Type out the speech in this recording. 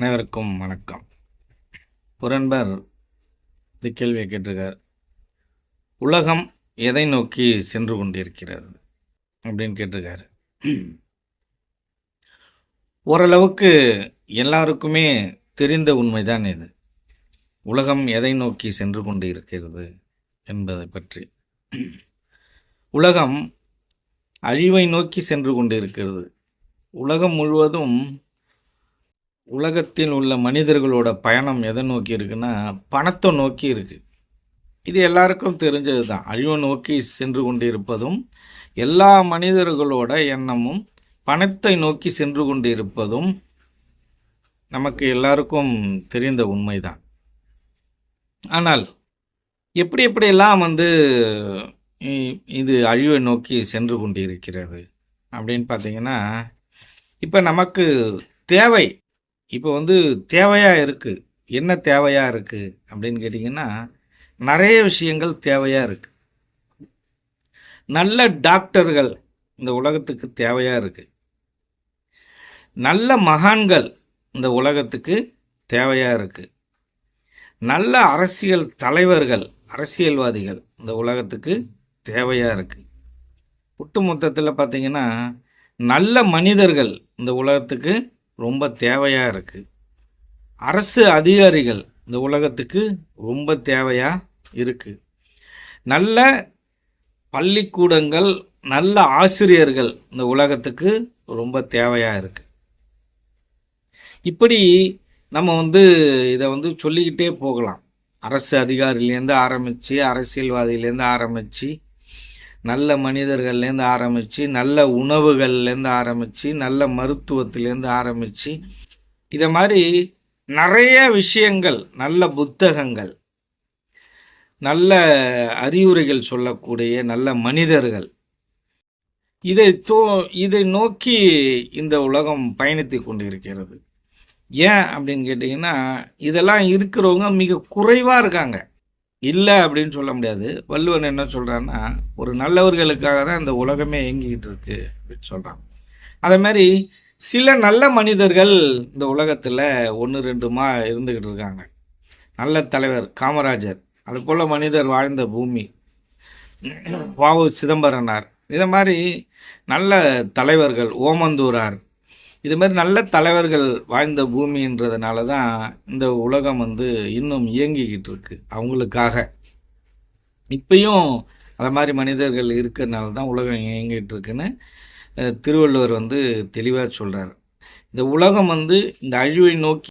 அனைவருக்கும் வணக்கம். புரன்பர் இந்த கேள்வியை கேட்டிருக்கார். உலகம் எதை நோக்கி சென்று கொண்டிருக்கிறது அப்படின்னு கேட்டிருக்காரு. ஓரளவுக்கு எல்லாருக்குமே தெரிந்த உண்மைதான் இது. உலகம் எதை நோக்கி சென்று கொண்டு இருக்கிறது என்பதை பற்றி. உலகம் அழிவை நோக்கி சென்று கொண்டு இருக்கிறது உலகம் முழுவதும் உலகத்தில் உள்ள மனிதர்களோட பயணம் எதை நோக்கி இருக்குன்னா பணத்தை நோக்கி இருக்குது இது எல்லாருக்கும் தெரிஞ்சது தான் அழிவை நோக்கி சென்று கொண்டிருப்பதும் எல்லா மனிதர்களோட எண்ணமும் பணத்தை நோக்கி சென்று கொண்டிருப்பதும் நமக்கு எல்லாருக்கும் தெரிந்த உண்மைதான். ஆனால் எப்படி எப்படியெல்லாம் வந்து இ- இது அழிவை நோக்கி சென்று கொண்டிருக்கிறது அப்படின்னு பார்த்தீங்கன்னா இப்போ நமக்கு தேவை இப்போ வந்து தேவையாக இருக்குது என்ன தேவையாக இருக்குது அப்படின்னு கேட்டிங்கன்னா நிறைய விஷயங்கள் தேவையாக இருக்குது நல்ல டாக்டர்கள் இந்த உலகத்துக்கு தேவையாக இருக்குது நல்ல மகான்கள் இந்த உலகத்துக்கு தேவையாக இருக்குது நல்ல அரசியல் தலைவர்கள் அரசியல்வாதிகள் இந்த உலகத்துக்கு தேவையாக இருக்குது ஒட்டுமொத்தத்தில் பார்த்தீங்கன்னா நல்ல மனிதர்கள் இந்த உலகத்துக்கு ரொம்ப தேவையாக இருக்குது அரசு அதிகாரிகள் இந்த உலகத்துக்கு ரொம்ப தேவையாக இருக்குது நல்ல பள்ளிக்கூடங்கள் நல்ல ஆசிரியர்கள் இந்த உலகத்துக்கு ரொம்ப தேவையாக இருக்குது இப்படி நம்ம வந்து இதை வந்து சொல்லிக்கிட்டே போகலாம். அரசு அதிகாரிலேருந்து ஆரம்பித்து அரசியல்வாதியிலேருந்து ஆரம்பித்து நல்ல மனிதர்கள்லேருந்து ஆரம்பித்து நல்ல உணவுகள்லேருந்து ஆரம்பித்து நல்ல மருத்துவத்திலேருந்து ஆரம்பித்து இதை மாதிரி நிறைய விஷயங்கள் நல்ல புத்தகங்கள் நல்ல அறிவுரைகள் சொல்லக்கூடிய நல்ல மனிதர்கள். இதை தோ இதை நோக்கி இந்த உலகம் பயணித்து கொண்டிருக்கிறது. ஏன் அப்படின்னு கேட்டிங்கன்னா இதெல்லாம் இருக்கிறவங்க மிக குறைவாக இருக்காங்க. இல்லை அப்படின்னு சொல்ல முடியாது. வள்ளுவன் என்ன சொல்கிறான்னா ஒரு நல்லவர்களுக்காக தான் இந்த உலகமே இயங்கிக்கிட்டு இருக்கு அப்படின்னு சொல்கிறான் அதே மாதிரி சில நல்ல மனிதர்கள் இந்த உலகத்தில் ஒன்று ரெண்டுமா இருந்துக்கிட்டு இருக்காங்க. நல்ல தலைவர் காமராஜர் அது போல் மனிதர் வாழ்ந்த பூமி. வாவு சிதம்பரனார். இதை மாதிரி நல்ல தலைவர்கள் ஓமந்தூரார் இது மாதிரி நல்ல தலைவர்கள் வாழ்ந்த பூமின்றதுனால தான் இந்த உலகம் வந்து இன்னும் இயங்கிக்கிட்டு இருக்கு அவங்களுக்காக. இப்பயும் அது மாதிரி மனிதர்கள் இருக்கிறதுனால தான் உலகம் இயங்கிட்டு இருக்குன்னு திருவள்ளுவர் வந்து தெளிவாக சொல்கிறார் இந்த உலகம் வந்து இந்த அழிவை நோக்கி